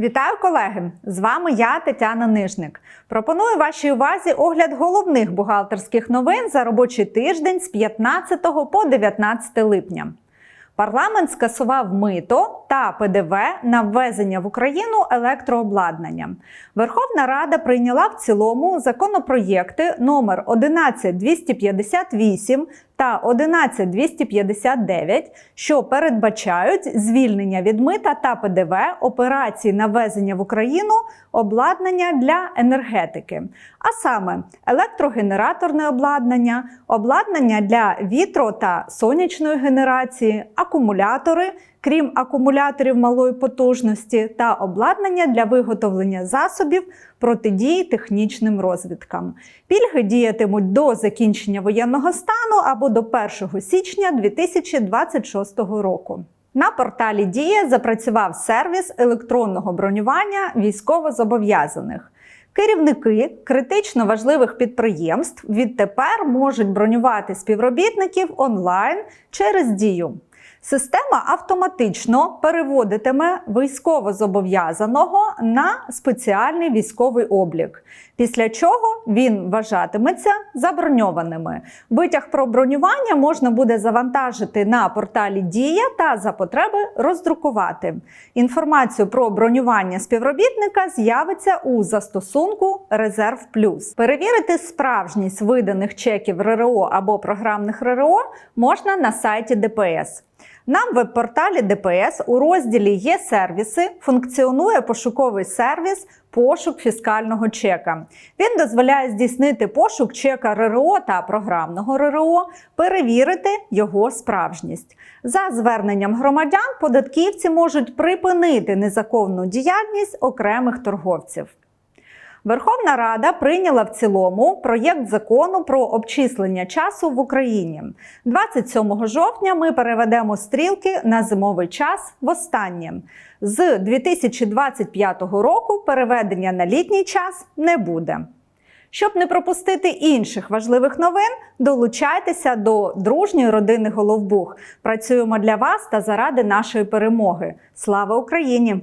Вітаю колеги! З вами я, Тетяна Нижник. Пропоную вашій увазі огляд головних бухгалтерських новин за робочий тиждень з 15 по 19 липня. Парламент скасував мито та ПДВ на ввезення в Україну електрообладнання. Верховна Рада прийняла в цілому законопроєкти номер 11258 та 11259, що передбачають звільнення від мита та ПДВ операцій на ввезення в Україну обладнання для енергетики, а саме електрогенераторне обладнання, обладнання для вітро та сонячної генерації, акумулятори, крім акумуляторів малої потужності, та обладнання для виготовлення засобів протидії технічним розвідкам. Пільги діятимуть до закінчення воєнного стану або до 1 січня 2026 року. На порталі Дія запрацював сервіс електронного бронювання військовозобов'язаних. Керівники критично важливих підприємств відтепер можуть бронювати співробітників онлайн через дію. Система автоматично переводитиме військовозобов'язаного на спеціальний військовий облік, після чого він вважатиметься заброньованими. Витяг про бронювання можна буде завантажити на порталі Дія та за потреби роздрукувати. Інформацію про бронювання співробітника з'явиться у застосунку Резерв Плюс. Перевірити справжність виданих чеків РРО або програмних РРО можна на сайті ДПС. На веб-порталі ДПС у розділі Є сервіси функціонує пошуковий сервіс пошук фіскального чека. Він дозволяє здійснити пошук чека РРО та програмного РРО, перевірити його справжність. За зверненням громадян податківці можуть припинити незаконну діяльність окремих торговців. Верховна Рада прийняла в цілому проєкт закону про обчислення часу в Україні. 27 жовтня ми переведемо стрілки на зимовий час востаннє. З 2025 року переведення на літній час не буде. Щоб не пропустити інших важливих новин, долучайтеся до дружньої родини Головбух. Працюємо для вас та заради нашої перемоги. Слава Україні!